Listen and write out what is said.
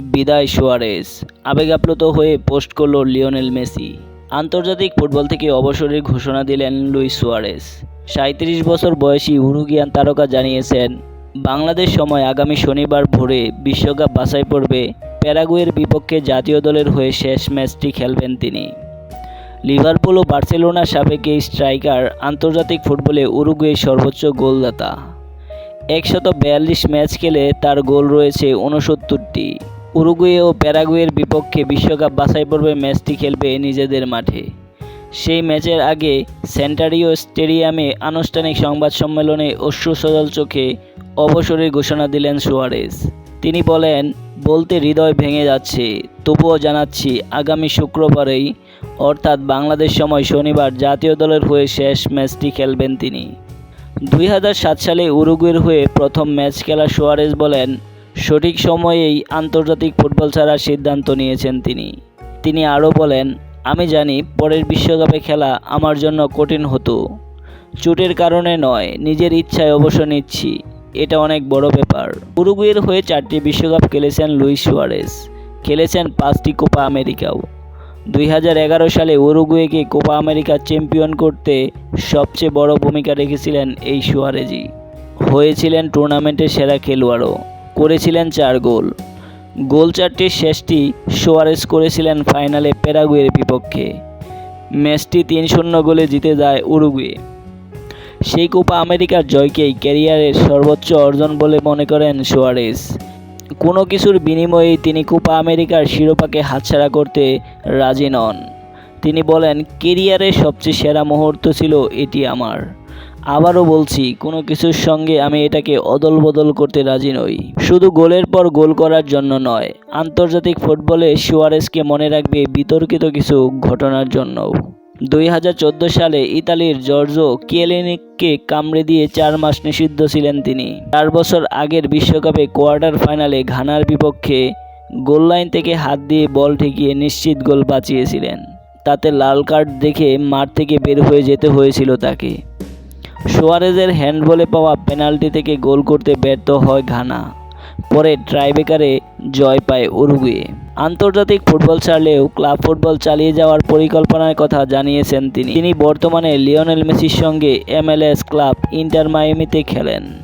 বিদায় সুয়ারেস আবেগাপ্লুত হয়ে পোস্ট করল লিওনেল মেসি। আন্তর্জাতিক ফুটবল থেকে অবসরের ঘোষণা দিলেন লুইস সুয়ারেস সাঁত্রিশ বছর বয়সী উরুগিয়ান তারকা জানিয়েছেন, বাংলাদেশ সময় আগামী শনিবার ভোরে বিশ্বকাপ বাছাই পড়বে প্যারাগুয়ের বিপক্ষে জাতীয় দলের হয়ে শেষ ম্যাচটি খেলবেন তিনি। লিভারপুল ও বার্সেলোনার সাবেক এই স্ট্রাইকার আন্তর্জাতিক ফুটবলে উরুগুয়ের সর্বোচ্চ গোলদাতা। একশত বিয়াল্লিশ ম্যাচ খেলে তার গোল রয়েছে উনসত্তরটি উরুগুয়ে ও প্যারাগুয়ের বিপক্ষে বিশ্বকাপ বাছাই পর্বে ম্যাচটি খেলবে নিজেদের মাঠে। সেই ম্যাচের আগে সেন্টারিও স্টেডিয়ামে আনুষ্ঠানিক সংবাদ সম্মেলনে অশ্রু সজল চোখে অবসরের ঘোষণা দিলেন সুয়ারেস তিনি বলেন, বলতে হৃদয় ভেঙে যাচ্ছে। তবুও জানাচ্ছি, আগামী শুক্রবারেই, অর্থাৎ বাংলাদেশ সময় শনিবার জাতীয় দলের হয়ে শেষ ম্যাচটি খেলবেন তিনি। দুই হাজার সাত সালে উরুগুয়ের হয়ে প্রথম ম্যাচ খেলা সোয়ারেজ বলেন সঠিক সময়েই আন্তর্জাতিক ফুটবল ছাড়ার সিদ্ধান্ত নিয়েছেন তিনি। তিনি আরও বলেন, আমি জানি পরের বিশ্বকাপে খেলা আমার জন্য কঠিন হতো। চোটের কারণে নয়, নিজের ইচ্ছায় অবসর নিচ্ছি। এটা অনেক বড় ব্যাপার। উরুগুয়ের হয়ে চারটি বিশ্বকাপ খেলেছেন লুইস সুয়ারেস খেলেছেন পাঁচটি কোপা আমেরিকাও। দুই হাজার এগারো সালে উরুগুয়েকে কোপা আমেরিকা চ্যাম্পিয়ন করতে সবচেয়ে বড় ভূমিকা রেখেছিলেন এই সুয়ারেজই। হয়েছিলেন টুর্নামেন্টের সেরা খেলোয়াড়ও। করেছিলেন চার গোল। গোল চারটির শেষটি সোয়ারেস করেছিলেন ফাইনালে প্যারাগুয়ের বিপক্ষে। ম্যাচটি তিন শূন্য গোলে জিতে যায় উরুগুয়ে। সেই কোপা আমেরিকার জয়কেই ক্যারিয়ারের সর্বোচ্চ অর্জন বলে মনে করেন সোয়ারেস কোনো কিছুর বিনিময়েই তিনি কোপা আমেরিকার শিরোপাকে হাতছাড়া করতে রাজি নন। তিনি বলেন কেরিয়ারের সবচেয়ে সেরা মুহূর্ত ছিল এটি আমার। আবারও বলছি, কোনো কিছুর সঙ্গে আমি এটাকে অদল বদল করতে রাজি নই। শুধু গোলের পর গোল করার জন্য নয়, আন্তর্জাতিক ফুটবলে সুয়ারেসকে মনে রাখবে বিতর্কিত কিছু ঘটনার জন্যও। দুই হাজার চোদ্দ সালে ইতালির জর্জো কিয়েলিনিককে কামড়ে দিয়ে চার মাস নিষিদ্ধ ছিলেন তিনি। চার বছর আগের বিশ্বকাপে কোয়ার্টার ফাইনালে ঘানার বিপক্ষে গোললাইন থেকে হাত দিয়ে বল ঠেকিয়ে নিশ্চিত গোল বাঁচিয়েছিলেন। তাতে লাল কার্ড দেখে মাঠ থেকে বের হয়ে যেতে হয়েছিল তাকে। সোয়ারেজের হ্যান্ডবলে পাওয়া পেনাল্টি থেকে গোল করতে ব্যর্থ হয় ঘানা। পরে ট্রাইবেকারে জয় পায় উরুগুয়ে। আন্তর্জাতিক ফুটবল ছাড়লেও ক্লাব ফুটবল চালিয়ে যাওয়ার পরিকল্পনার কথা জানিয়েছেন তিনি। তিনি বর্তমানে লিওনেল মেসির সঙ্গে এমএলএস ক্লাব ইন্টার মায়ামিতে খেলেন।